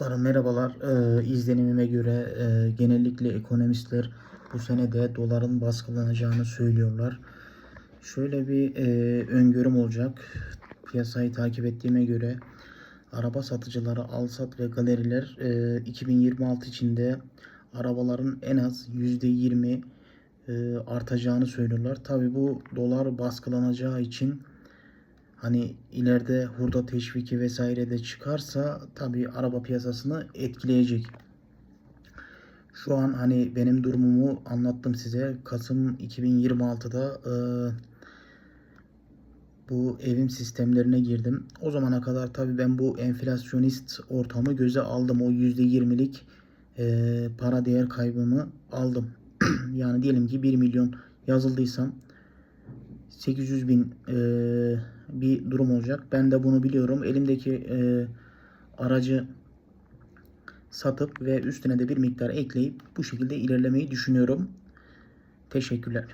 Dostlarım merhabalar. Ee, izlenimime göre e, genellikle ekonomistler bu sene de doların baskılanacağını söylüyorlar. Şöyle bir e, öngörüm olacak. Piyasayı takip ettiğime göre araba satıcıları, Alsat ve galeriler e, 2026 içinde arabaların en az %20 e, artacağını söylüyorlar. Tabi bu dolar baskılanacağı için Hani ileride hurda teşviki vesaire de çıkarsa tabii araba piyasasını etkileyecek. Şu an hani benim durumumu anlattım size. Kasım 2026'da e, bu evim sistemlerine girdim. O zamana kadar tabii ben bu enflasyonist ortamı göze aldım. O %20'lik e, para değer kaybımı aldım. yani diyelim ki 1 milyon yazıldıysam 800 bin e, bir durum olacak. Ben de bunu biliyorum. Elimdeki e, aracı satıp ve üstüne de bir miktar ekleyip bu şekilde ilerlemeyi düşünüyorum. Teşekkürler.